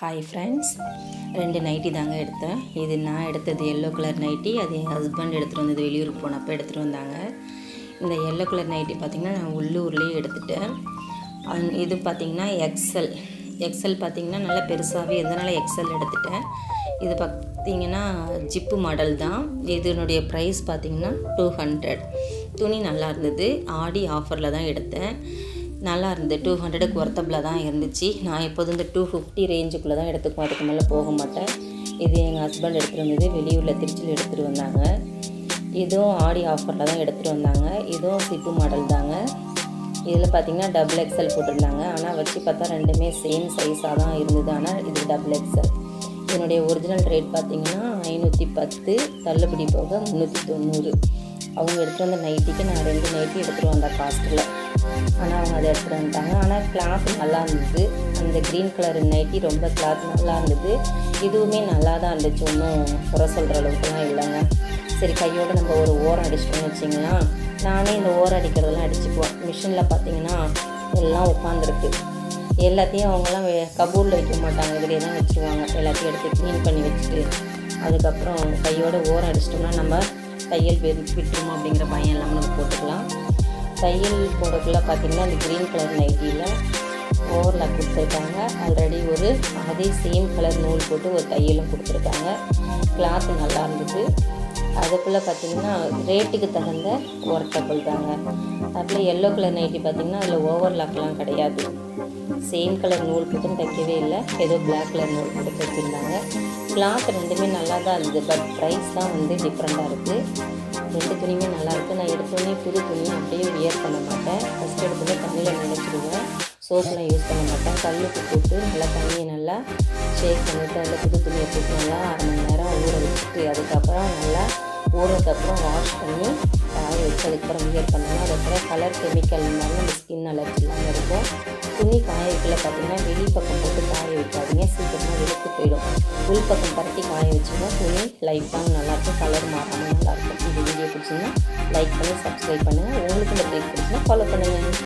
Hi friends ரெண்டு nightie தாங்க எடுத்தேன். இது நான் எடுத்தது எல்லோ கலர் நைட்டி அது என் ஹஸ்பண்ட் எடுத்துகிட்டு வந்தது வெளியூருக்கு போனப்போ எடுத்துகிட்டு வந்தாங்க. இந்த எல்லோ கலர் நைட்டி பார்த்திங்கன்னா நான் உள்ளூர்லேயே எடுத்துட்டேன். அந் இது பார்த்திங்கன்னா எக்ஸல் எக்ஸல் பார்த்திங்கன்னா நல்லா பெருசாகவே இருந்தனால எக்ஸல் எடுத்துட்டேன். இது பார்த்திங்கன்னா ஜிப்பு மாடல் தான். இதனுடைய ப்ரைஸ் பார்த்திங்கன்னா டூ ஹண்ட்ரட் துணி நல்லா இருந்தது. ஆடி ஆஃபரில் தான் எடுத்தேன். நல்லா இருந்தது டூ ஹண்ட்ரடுக்கு ஒர்த்தபிளாக தான் இருந்துச்சு. நான் எப்போதும் இந்த டூ ஃபிஃப்டி ரேஞ்சுக்குள்ளே தான் எடுத்துக்குவோம் அதுக்கு மேலே போக மாட்டேன். இது எங்கள் ஹஸ்பண்ட் எடுத்துகிட்டு வந்தது. வெளியூரில் திருச்சியில் எடுத்துகிட்டு வந்தாங்க. இதுவும் ஆடி ஆஃபரில் தான் எடுத்துகிட்டு வந்தாங்க. இதுவும் சிப்பு மாடல் தாங்க. இதில் பார்த்திங்கன்னா டபுள் எக்ஸல் போட்டிருந்தாங்க. ஆனால் வச்சு பார்த்தா ரெண்டுமே சேம் சைஸாக தான் இருந்தது. ஆனால் இது டபுள் எக்ஸல் இதனுடைய ஒரிஜினல் ரேட் பார்த்திங்கன்னா ஐநூற்றி பத்து தள்ளுபடி போக முந்நூற்றி தொண்ணூறு. அவங்க எடுத்துகிட்டு வந்த நைட்டிக்கு நான் ரெண்டு நைட்டி எடுத்துகிட்டு வந்தேன் காஸ்ட்டில் ஆனால் அவங்க அதை எடுத்துகிட்டு வந்துட்டாங்க ஆனால் கிளாத் நல்லா இருந்தது. அந்த க்ரீன் கலர் நைட்டி ரொம்ப கிளாத் நல்லா இருந்தது. இதுவுமே நல்லா தான் இருந்துச்சு. ஒன்றும் குறை சொல்கிற அளவுக்குலாம் இல்லைங்க. சரி கையோடு நம்ம ஒரு ஓரம் அடிச்சிட்டோம்னு வச்சிங்கன்னா நானே இந்த ஓரம் அடிக்கிறதெல்லாம் அடிச்சுக்குவேன். மிஷினில் பார்த்தீங்கன்னா எல்லாம் உட்காந்துருக்கு எல்லாத்தையும் அவங்களாம் கபூரில் வைக்க மாட்டாங்க. இதிலே தான் வச்சுருவாங்க. எல்லாத்தையும் எடுத்து க்ளீன் பண்ணி வச்சுட்டு அதுக்கப்புறம் கையோட ஓரம் அடிச்சிட்டோம்னா நம்ம தையல் வெ விட்டுருமோ அப்படிங்கிற பயம் இல்லாமல் நம்ம போட்டுக்கலாம். தையல் போடக்குள்ள பார்த்திங்கன்னா அந்த க்ரீன் கலர் நைட்டியில் ஓவர்லாக் கொடுத்துருக்காங்க. ஆல்ரெடி ஒரு அதே சேம் கலர் நூல் போட்டு ஒரு தையலும் கொடுத்துருக்காங்க. கிளாத் நல்லா இருந்தது அதுக்குள்ளே பார்த்தீங்கன்னா ரேட்டுக்கு தகுந்த ஒர்க்கபிள் தாங்க. அதில் எல்லோ கலர் நைட்டி பார்த்திங்கன்னா அதில் ஓவர்லாக்லாம் கிடையாது. சேம் கலர் நூல் போட்டும் தைக்கவே இல்லை. ஏதோ பிளாக் கலர் நூல் போட்டு தைச்சிருந்தாங்க. கிளாத் ரெண்டுமே நல்லா தான் இருந்தது பட் ப்ரைஸ் தான் வந்து டிஃப்ரெண்ட்டாக இருக்குது ரெண்டு துணியுமே நல்லாயிருக்கு. நான் எடுத்தோடனே புது துணியை அப்படியே வியர் பண்ண மாட்டேன். ஃபஸ்ட் எடுத்தோடனே தண்ணியில் நினச்சிடுவேன். சோப்பெலாம் யூஸ் பண்ண மாட்டேன். கல்லுக்கு போட்டு நல்லா தண்ணியை நல்லா ஷேக் பண்ணிவிட்டு அதில் புது துணியை போட்டு நல்லா அரை மணி நேரம் ஊற வச்சுட்டு அதுக்கப்புறம் நல்லா ஊறதுக்கப்புறம் வாஷ் பண்ணி காய வச்சு அதுக்கப்புறம் வியர் பண்ணணும். அதுக்கப்புறம் கலர் கெமிக்கல் இருந்தாலும் நம்ம ஸ்கின் அலர்ஜி இல்லாமல் இருக்கும். துணி காய வைக்கல பார்த்தீங்கன்னா வெளி பக்கம் போட்டு காய வைக்காதீங்க. சீக்கிரமாக வெளுத்து போயிடும். உள் பக்கம் பரட்டி காய வச்சிங்கன்னா துணி லைஃப் லாங் நல்லாயிருக்கும். கலர் மாறாமல் நல்லாயிருக்கும். இது வீடியோ பிடிச்சிங்கன்னா லைக் பண்ணி சப்ஸ்கிரைப் பண்ணுங்கள் உங்களுக்கு இந்த பிரேக் பிடிச்சிங்கன்னா ஃபாலோ பண்ணுங்கள்